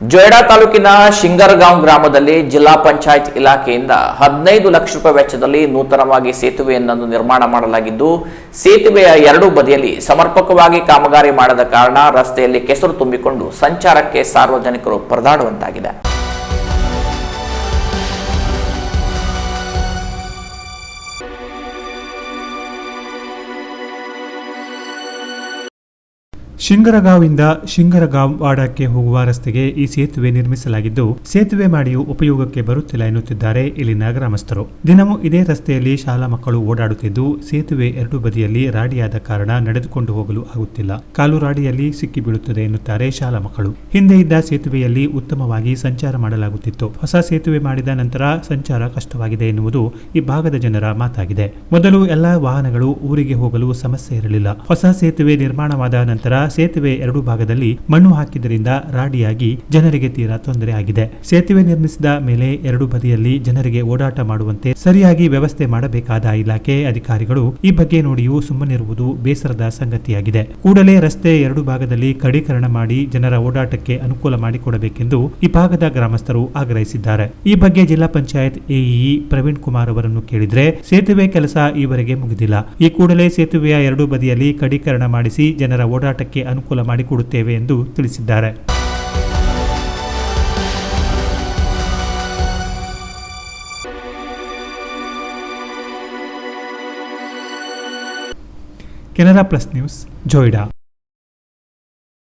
ಜೊಯ್ಡಾ ತಾಲೂಕಿನ ಶಿಂಗರ್ಗಾಂವ್ ಗ್ರಾಮದಲ್ಲಿ ಜಿಲ್ಲಾ ಪಂಚಾಯತ್ ಇಲಾಖೆಯಿಂದ ಹದಿನೈದು ಲಕ್ಷ ರೂಪಾಯಿ ವೆಚ್ಚದಲ್ಲಿ ನೂತನವಾಗಿ ಸೇತುವೆಯನ್ನು ನಿರ್ಮಾಣ ಮಾಡಲಾಗಿದ್ದು, ಸೇತುವೆಯ ಎರಡೂ ಬದಿಯಲ್ಲಿ ಸಮರ್ಪಕವಾಗಿ ಕಾಮಗಾರಿ ಮಾಡದ ಕಾರಣ ರಸ್ತೆಯಲ್ಲಿ ಕೆಸರು ತುಂಬಿಕೊಂಡು ಸಂಚಾರಕ್ಕೆ ಸಾರ್ವಜನಿಕರು ಪರದಾಡುವಂತಾಗಿದೆ. ಶಿಂಗರಗಾಂವಿಂದ ಶಿಂಗರಗಾಂವ್ ವಾಡಕ್ಕೆ ಹೋಗುವ ರಸ್ತೆಗೆ ಈ ಸೇತುವೆ ನಿರ್ಮಿಸಲಾಗಿದ್ದು, ಸೇತುವೆ ಮಾಡಿಯೂ ಉಪಯೋಗಕ್ಕೆ ಬರುತ್ತಿಲ್ಲ ಎನ್ನುತ್ತಿದ್ದಾರೆ ಇಲ್ಲಿನ ಗ್ರಾಮಸ್ಥರು. ದಿನವೂ ಇದೇ ರಸ್ತೆಯಲ್ಲಿ ಶಾಲಾ ಮಕ್ಕಳು ಓಡಾಡುತ್ತಿದ್ದು, ಸೇತುವೆ ಎರಡು ಬದಿಯಲ್ಲಿ ರಾಡಿಯಾದ ಕಾರಣ ನಡೆದುಕೊಂಡು ಹೋಗಲು ಆಗುತ್ತಿಲ್ಲ. ಕಾಲು ರಾಡಿಯಲ್ಲಿ ಸಿಕ್ಕಿ ಬೀಳುತ್ತದೆ ಎನ್ನುತ್ತಾರೆ ಶಾಲಾ ಮಕ್ಕಳು. ಹಿಂದೆ ಇದ್ದ ಸೇತುವೆಯಲ್ಲಿ ಉತ್ತಮವಾಗಿ ಸಂಚಾರ ಮಾಡಲಾಗುತ್ತಿತ್ತು. ಹೊಸ ಸೇತುವೆ ಮಾಡಿದ ನಂತರ ಸಂಚಾರ ಕಷ್ಟವಾಗಿದೆ ಎನ್ನುವುದು ಈ ಭಾಗದ ಜನರ ಮಾತಾಗಿದೆ. ಮೊದಲು ಎಲ್ಲಾ ವಾಹನಗಳು ಊರಿಗೆ ಹೋಗಲು ಸಮಸ್ಯೆ ಇರಲಿಲ್ಲ. ಹೊಸ ಸೇತುವೆ ನಿರ್ಮಾಣವಾದ ನಂತರ ಸೇತುವೆ ಎರಡು ಭಾಗದಲ್ಲಿ ಮಣ್ಣು ಹಾಕಿದ್ದರಿಂದ ರಾಡಿಯಾಗಿ ಜನರಿಗೆ ತೀರಾ ತೊಂದರೆ ಆಗಿದೆ. ಸೇತುವೆ ನಿರ್ಮಿಸಿದ ಮೇಲೆ ಎರಡು ಬದಿಯಲ್ಲಿ ಜನರಿಗೆ ಓಡಾಟ ಮಾಡುವಂತೆ ಸರಿಯಾಗಿ ವ್ಯವಸ್ಥೆ ಮಾಡಬೇಕಾದ ಇಲಾಖೆ ಅಧಿಕಾರಿಗಳು ಈ ಬಗ್ಗೆ ನೋಡಿಯೂ ಸುಮ್ಮನಿರುವುದು ಬೇಸರದ ಸಂಗತಿಯಾಗಿದೆ. ಕೂಡಲೇ ರಸ್ತೆ ಎರಡು ಭಾಗದಲ್ಲಿ ಕಡೀಕರಣ ಮಾಡಿ ಜನರ ಓಡಾಟಕ್ಕೆ ಅನುಕೂಲ ಮಾಡಿಕೊಡಬೇಕೆಂದು ಈ ಭಾಗದ ಗ್ರಾಮಸ್ಥರು ಆಗ್ರಹಿಸಿದ್ದಾರೆ. ಈ ಬಗ್ಗೆ ಜಿಲ್ಲಾ ಪಂಚಾಯತ್ ಎಇಇ ಪ್ರವೀಣ್ ಕುಮಾರ್ ಅವರನ್ನು ಕೇಳಿದ್ರೆ ಸೇತುವೆ ಕೆಲಸ ಈವರೆಗೆ ಮುಗಿದಿಲ್ಲ. ಈ ಕೂಡಲೇ ಸೇತುವೆಯ ಎರಡು ಬದಿಯಲ್ಲಿ ಕಡೀಕರಣ ಮಾಡಿಸಿ ಜನರ ಓಡಾಟಕ್ಕೆ ಅನುಕೂಲ ಮಾಡಿಕೊಡುತ್ತೇವೆ ಎಂದು ತಿಳಿಸಿದ್ದಾರೆ. Canara plus news Joida.